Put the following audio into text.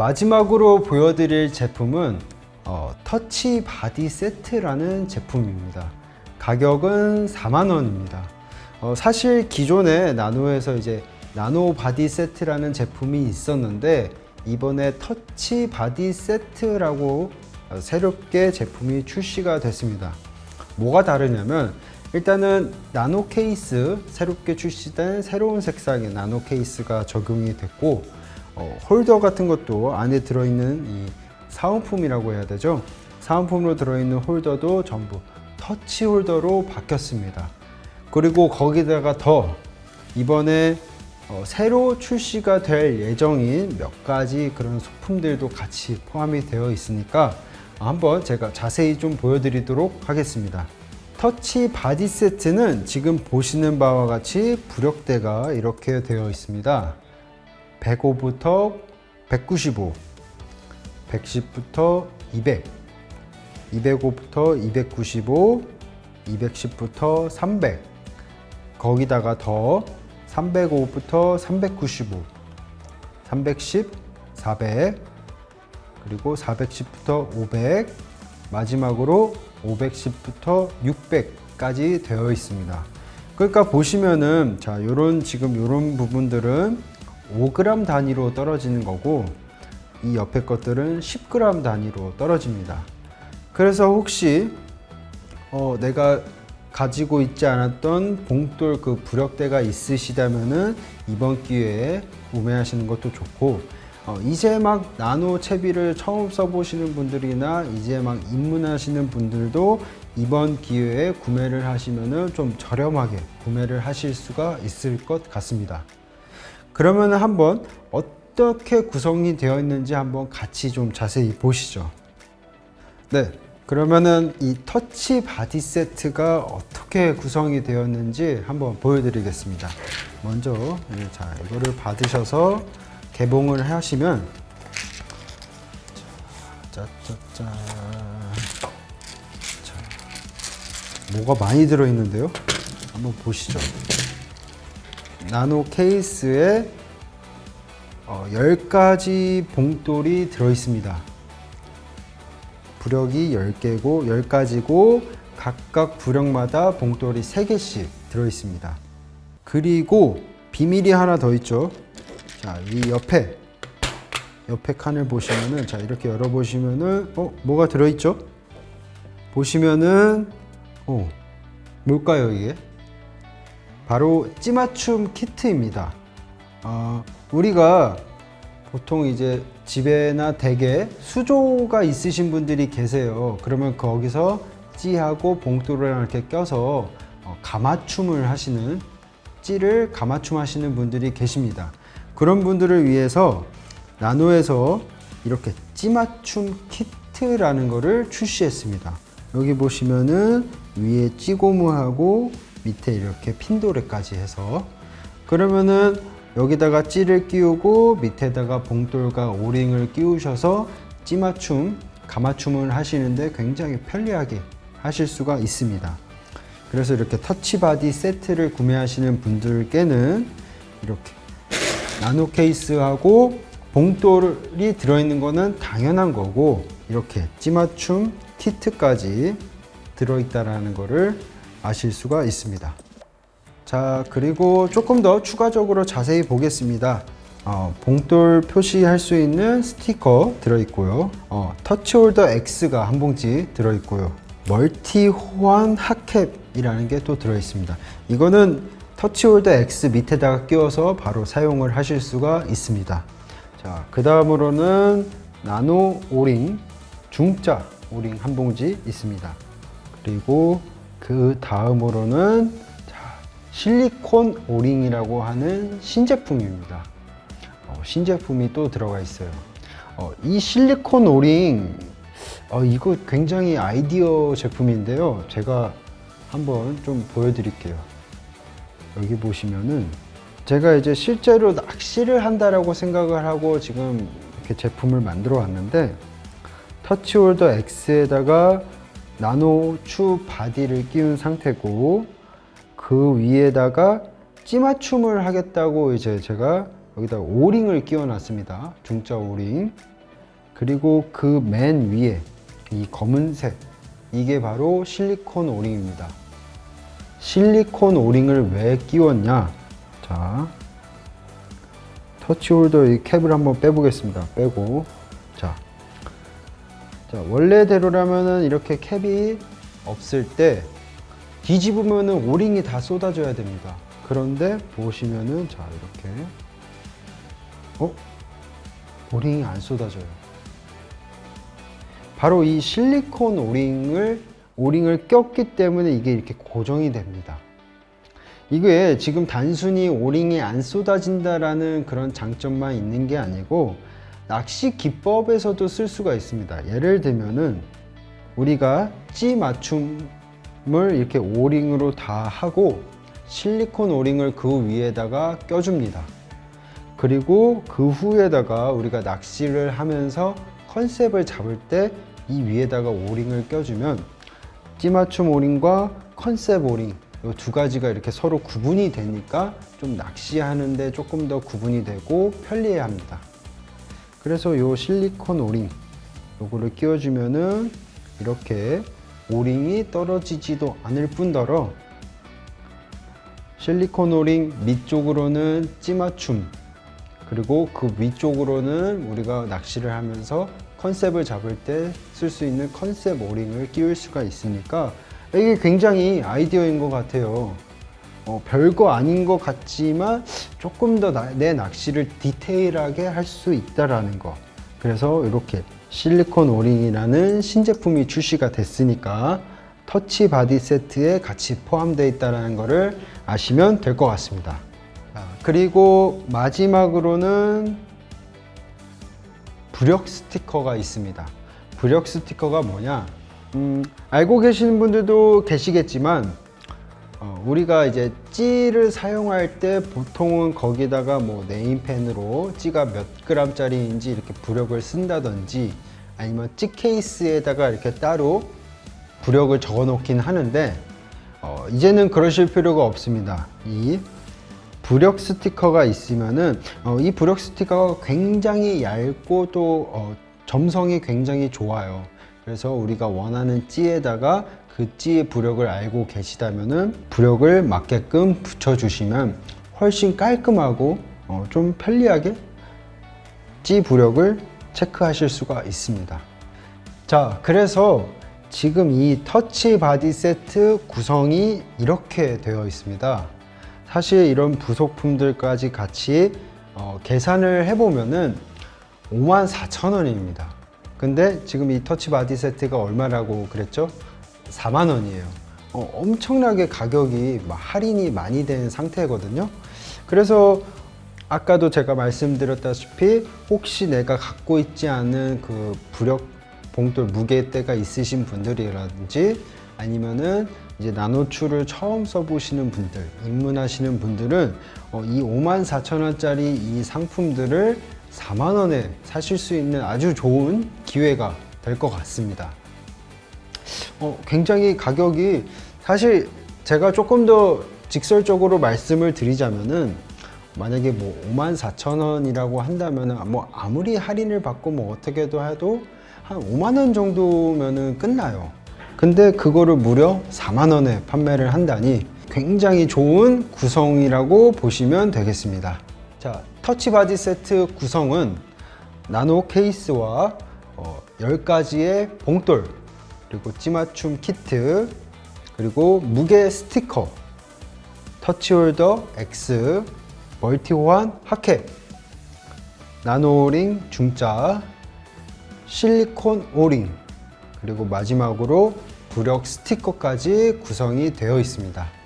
마지막으로 보여드릴 제품은 어, 터치 바디 세트라는 제품입니다. 가격은 4만 원입니다. 어, 사실 기존에 나노에서 이제 나노 바디 세트라는 제품이 있었는데 이번에 터치 바디 세트라고 어, 새롭게 제품이 출시가 됐습니다. 뭐가 다르냐면 일단은 나노 케이스 새롭게 출시된 새로운 색상의 나노 케이스가 적용이 됐고 어, 홀더 같은 것도 안에 들어있는 이 사은품이라고 해야 되죠. 사은품으로 들어있는 홀더도 전부 터치 홀더로 바뀌었습니다. 그리고 거기다가 더 이번에 어, 새로 출시가 될 예정인 몇 가지 그런 소품들도 같이 포함이 되어 있으니까 한번 제가 자세히 좀 보여드리도록 하겠습니다. 터치 바디 세트는 지금 보시는 바와 같이 부력대가 이렇게 되어 있습니다. 105부터 195, 110부터 200, 205부터 295, 210부터 300, 거기다가 더 305부터 395, 310, 400, 그리고 410부터 500, 마지막으로 510부터 600까지 되어 있습니다. 그러니까 보시면은 자, 요런 지금 요런 부분들은 5g 단위로 떨어지는 거고 이 옆에 것들은 10g 단위로 떨어집니다. 그래서 혹시 어, 내가 가지고 있지 않았던 봉돌 그 부력대가 있으시다면은 이번 기회에 구매하시는 것도 좋고 어, 이제 막 나노 채비를 처음 써보시는 분들이나 이제 막 입문하시는 분들도 이번 기회에 구매를 하시면은 좀 저렴하게 구매를 하실 수가 있을 것 같습니다. 그러면 한번 어떻게 구성이 되어 있는지 한번 같이 좀 자세히 보시죠. 네. 그러면은 이 터치 바디 세트가 어떻게 구성이 되었는지 한번 보여드리겠습니다. 먼저 예, 자 이거를 받으셔서 개봉을 하시면 짜짜짜 자 뭐가 많이 들어 있는데요? 한번 보시죠. 나노 케이스에 어, 10가지 봉돌이 들어 있습니다. 부력이 10개고 10가지고 각각 부력마다 봉돌이 3개씩 들어 있습니다. 그리고 비밀이 하나 더 있죠. 자, 이 옆에 옆에 칸을 보시면은 자, 이렇게 열어 보시면은 어, 뭐가 들어 있죠? 보시면은 어, 뭘까요, 이게? 바로 찌맞춤 키트입니다. 어, 우리가 보통 이제 집에나 댁에 수조가 있으신 분들이 계세요. 그러면 거기서 찌하고 봉돌을 이렇게 껴서 어, 가마춤을 하시는 찌를 가마춤 하시는 분들이 계십니다. 그런 분들을 위해서 나노에서 이렇게 찌맞춤 키트라는 거를 출시했습니다. 여기 보시면은 위에 찌고무하고 밑에 이렇게 핀도레까지 해서 그러면은 여기다가 찌를 끼우고 밑에다가 봉돌과 오링을 끼우셔서 찌맞춤, 가마춤을 하시는데 굉장히 편리하게 하실 수가 있습니다. 그래서 이렇게 터치바디 세트를 구매하시는 분들께는 이렇게 나노 케이스하고 봉돌이 들어있는 거는 당연한 거고 이렇게 찌맞춤 키트까지 들어있다라는 거를 아실 수가 있습니다. 자 그리고 조금 더 추가적으로 자세히 보겠습니다. 어, 봉돌 표시할 수 있는 스티커 들어있고요. 어, 터치홀더 X가 한 봉지 들어있고요. 멀티 호환 핫캡이라는 게 또 들어있습니다. 이거는 터치홀더 X 밑에다가 끼워서 바로 사용을 하실 수가 있습니다. 자, 그 다음으로는 나노 오링 중짜 오링 한 봉지 있습니다. 그리고 그 다음으로는 자, 실리콘 오링이라고 하는 신제품입니다. 어, 신제품이 또 들어가 있어요. 어, 이 실리콘 오링 어, 이거 굉장히 아이디어 제품인데요. 제가 한번 좀 보여드릴게요. 여기 보시면은 제가 이제 실제로 낚시를 한다라고 생각을 하고 지금 이렇게 제품을 만들어 왔는데 터치홀더 X에다가 나노 추 바디를 끼운 상태고 그 위에다가 찌맞춤을 하겠다고 이제 제가 여기다 오링을 끼워 놨습니다. 중자 오링. 그리고 그 맨 위에 이 검은색 이게 바로 실리콘 오링입니다. 실리콘 오링을 왜 끼웠냐? 자, 터치홀더 이 캡을 한번 빼보겠습니다. 빼고 자, 자 원래대로라면은 이렇게 캡이 없을 때 뒤집으면은 오링이 다 쏟아져야 됩니다. 그런데 보시면은 자 이렇게 어 오링이 안 쏟아져요. 바로 이 실리콘 오링을 오링을 꼈기 때문에 이게 이렇게 고정이 됩니다. 이게 지금 단순히 오링이 안 쏟아진다라는 그런 장점만 있는 게 아니고 낚시 기법에서도 쓸 수가 있습니다. 예를 들면은 우리가 찌 맞춤을 이렇게 오링으로 다 하고 실리콘 오링을 그 위에다가 껴줍니다. 그리고 그 후에다가 우리가 낚시를 하면서 컨셉을 잡을 때 이 위에다가 오링을 껴주면 찌맞춤 오링과 컨셉 오링 이 두 가지가 이렇게 서로 구분이 되니까 좀 낚시하는데 조금 더 구분이 되고 편리해 합니다. 그래서 요 실리콘 오링 요거를 끼워주면은 이렇게 오링이 떨어지지도 않을 뿐더러 실리콘 오링 밑쪽으로는 찌맞춤 그리고 그 위쪽으로는 우리가 낚시를 하면서 컨셉을 잡을 때 쓸 수 있는 컨셉 오링을 끼울 수가 있으니까 이게 굉장히 아이디어인 것 같아요. 어, 별거 아닌 것 같지만 조금 더 내 낚시를 디테일하게 할 수 있다라는 거. 그래서 이렇게 실리콘 오링이라는 신제품이 출시가 됐으니까 터치 바디 세트에 같이 포함되어 있다는 것을 아시면 될 것 같습니다. 자, 그리고 마지막으로는 부력 스티커가 있습니다. 부력 스티커가 뭐냐? 음, 알고 계시는 분들도 계시겠지만 어, 우리가 이제 찌를 사용할 때 보통은 거기다가 뭐 네임펜으로 찌가 몇 그램짜리인지 이렇게 부력을 쓴다든지 아니면 찌 케이스에다가 이렇게 따로 부력을 적어 놓긴 하는데 어, 이제는 그러실 필요가 없습니다. 이 부력 스티커가 있으면은 어, 이 부력 스티커가 굉장히 얇고 또 어, 점성이 굉장히 좋아요. 그래서 우리가 원하는 찌에다가 그 찌의 부력을 알고 계시다면은 부력을 맞게끔 붙여주시면 훨씬 깔끔하고 어, 좀 편리하게 찌 부력을 체크하실 수가 있습니다. 자, 그래서 지금 이 터치 바디 세트 구성이 이렇게 되어 있습니다. 사실 이런 부속품들까지 같이 어, 계산을 해보면은 54,000원입니다. 근데 지금 이 터치 바디 세트가 얼마라고 그랬죠? 4만 원이에요. 어, 엄청나게 가격이 막 할인이 많이 된 상태거든요. 그래서 아까도 제가 말씀드렸다시피 혹시 내가 갖고 있지 않은 그 부력 봉돌 무게대가 있으신 분들이라든지 아니면은 이제 나노출을 처음 써보시는 분들, 입문하시는 분들은 어, 이 5만 4천 원짜리 이 상품들을 4만 원에 사실 수 있는 아주 좋은 기회가 될 것 같습니다. 어, 굉장히 가격이 사실 제가 조금 더 직설적으로 말씀을 드리자면은 만약에 뭐 5만 4천 원이라고 한다면은 뭐 아무리 할인을 받고 뭐 어떻게도 해도 한 5만 원 정도면은 끝나요. 근데 그거를 무려 4만 원에 판매를 한다니 굉장히 좋은 구성이라고 보시면 되겠습니다. 자, 터치 바디 세트 구성은 나노 케이스와 어, 10가지의 봉돌, 그리고 찌맞춤 키트, 그리고 무게 스티커, 터치홀더 X, 멀티 호환 하켓, 나노링 중자, 실리콘 오링, 그리고 마지막으로 부력 스티커까지 구성이 되어 있습니다.